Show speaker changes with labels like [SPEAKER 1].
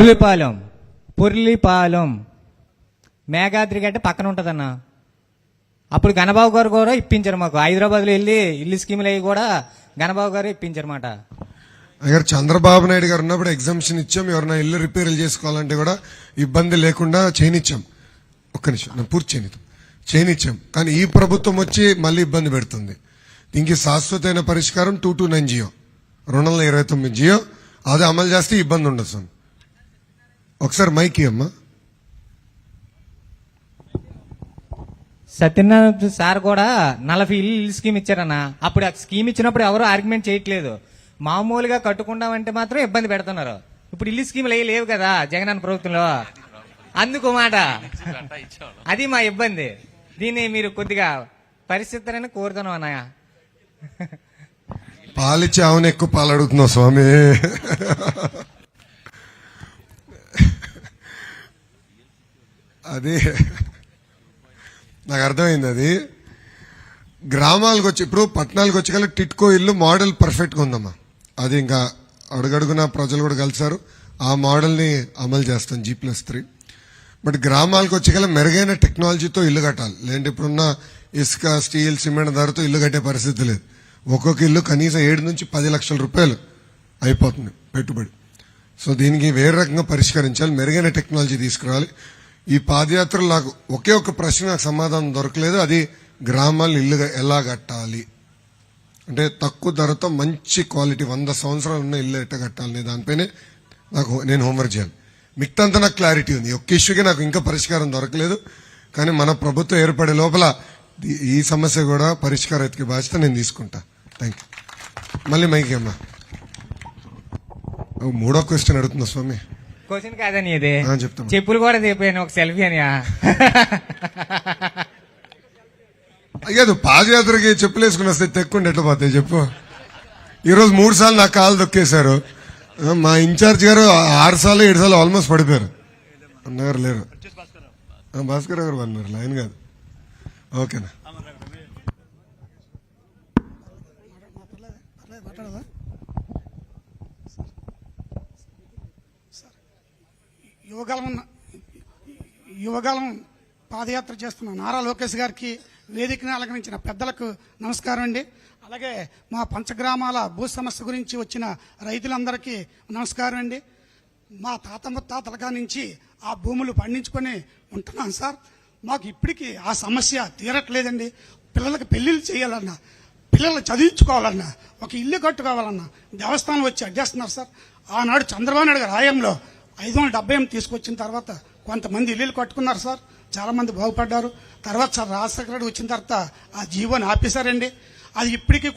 [SPEAKER 1] పొర్లిపాలెం. పొర్లిపాలెం. మేఘాద్రికి అంటే పక్కన ఉంటుందన్న. అప్పుడు గణబాబు గారు కూడా ఇప్పించారు మాకు. హైదరాబాద్లో వెళ్ళి ఇల్లు స్కీములు అవి కూడా గణబాబు గారు ఇప్పించారు మాట
[SPEAKER 2] చంద్రబాబు నాయుడు గారు ఉన్నప్పుడు ఎగ్జామ్షన్ ఇచ్చాం. ఎవరైనా ఇల్లు రిపేర్లు చేసుకోవాలంటే కూడా ఇబ్బంది లేకుండా చేయనిచ్చాం. ఒక్క నిమిషం నేను పూర్తి చేయని చేయనిచ్చాం. కానీ ఈ ప్రభుత్వం వచ్చి మళ్ళీ ఇబ్బంది పెడుతుంది. దీనికి శాశ్వతమైన పరిష్కారం టూ టూ నైన్ జియో. రెండు వందల ఇరవై తొమ్మిది జియో. అదే అమలు చేస్తే ఇబ్బంది ఉండదు స్వామి. ఒకసారి మైక్ అమ్మా
[SPEAKER 1] సత్యనారాయణ సార్ కూడా నలభై ఇల్లు ఇల్లు స్కీమ్ ఇచ్చారన్న. అప్పుడు ఆ స్కీమ్ ఇచ్చినప్పుడు ఎవరు ఆర్గ్యుమెంట్ చేయట్లేదు. మామూలుగా కట్టుకుంటామంటే మాత్రం ఇబ్బంది పెడుతున్నారు. ఇప్పుడు ఇల్లు స్కీములు అవి లేవు కదా జగనన్న ప్రభుత్వంలో. అందుకు మాట. అది మా ఇబ్బంది. దీన్ని మీరు కొద్దిగా పరిస్థితులని కోరుతున్నాం అన్నయ్య.
[SPEAKER 2] పాలిచ్చి ఆవును ఎక్కువ పాలు అడుగుతున్నావు స్వామి. అది నాకు అర్థమైంది అది. గ్రామాలకు వచ్చి ఇప్పుడు పట్టణాలకు వచ్చి కల్లా టిట్కో ఇల్లు మోడల్ పర్ఫెక్ట్గా ఉందమ్మా. అది ఇంకా అడుగడుగున ప్రజలు కూడా కలిసారు ఆ మోడల్ని అమలు చేస్తాం జీ ప్లస్ త్రీ బట్ గ్రామాలకు వచ్చి కల్లా మెరుగైన టెక్నాలజీతో ఇల్లు కట్టాలి. లేదంటే ఇప్పుడున్న ఇసుక స్టీల్ సిమెంట్ ధరతో ఇల్లు కట్టే పరిస్థితి లేదు. ఒక్కొక్క ఇల్లు కనీసం ఏడు నుంచి పది లక్షల రూపాయలు అయిపోతుంది పెట్టుబడి. సో దీనికి వేరే రకంగా పరిష్కరించాలి. మెరుగైన టెక్నాలజీ తీసుకురావాలి. ఈ పాదయాత్రలో నాకు ఒకే ఒక ప్రశ్న నాకు సమాధానం దొరకలేదు. అది గ్రామాలు ఇల్లు ఎలా కట్టాలి? అంటే తక్కువ ధరతో మంచి క్వాలిటీ వంద సంవత్సరాలు ఉన్న ఇల్లు ఎట్ట కట్టాలి దానిపైనే నాకు నేను హోంవర్క్ చేయాలి. మిగతంతా నాకు క్లారిటీ ఉంది. ఒక్క ఇష్యూకి నాకు ఇంకా పరిష్కారం దొరకలేదు. కానీ మన ప్రభుత్వం ఏర్పడే లోపల ఈ- సమస్య కూడా పరిష్కారం ఎత్తికే బాధ్యత నేను తీసుకుంటా. థ్యాంక్ యూ మళ్ళీ మైకి అమ్మా మూడో క్వశ్చన్ అడుగుతున్నా స్వామి?
[SPEAKER 1] క్వశ్చన్ కాదని ఇది
[SPEAKER 2] ఆ, చెప్తాను.
[SPEAKER 1] చెప్పులు కూడా తీపోయాను ఒక సెల్ఫీ అని
[SPEAKER 2] అయ్యదు పాదయాత్రకి చెప్పులు వేసుకుని వస్తే తెక్కుండి ఎట్లా పోతాయి చెప్పు. ఈరోజు మూడు సార్లు నా కాలు దొక్కేశారు. ఆ, మా ఇన్ఛార్జ్ గారు ఆరు సార్లు ఏడు సార్లు ఆల్మోస్ట్ పడిపోయారు. అన్నగారు లేరు. ఆ, భాస్కర్ గారు అన్నారు లైన్ కాదు. ఓకేనా?
[SPEAKER 3] యువగలం యువగలం పాదయాత్ర చేస్తున్న నారా లోకేష్ గారికి వేదికను అలంకరించిన పెద్దలకు నమస్కారం అండి. అలాగే మా పంచగ్రామాల భూ సమస్య గురించి వచ్చిన రైతులందరికీ నమస్కారం అండి. మా తాత ముత్తాతలగా నుంచి ఆ భూములు పండించుకొని ఉంటున్నాం సార్. మాకు ఇప్పటికీ ఆ సమస్య తీరట్లేదండి. పిల్లలకి పెళ్ళిళ్ళు చేయాలన్నా పిల్లలు చదివించుకోవాలన్నా ఒక ఇల్లు కట్టుకోవాలన్నా దేవస్థానం వచ్చి అడ్డేస్తున్నారు సార్. ఆనాడు చంద్రబాబు నాయుడు గారు హయాంలో ఐదు వందల డెబ్బై ఎనిమిది తీసుకొచ్చిన తర్వాత కొంతమంది ఇల్లు కట్టుకున్నారు సార్. చాలా మంది బాగుపడ్డారు. తర్వాత సార్ రాజశేఖర రెడ్డి వచ్చిన తర్వాత ఆ జీవోని ఆపేశారండి. అది ఇప్పటికీ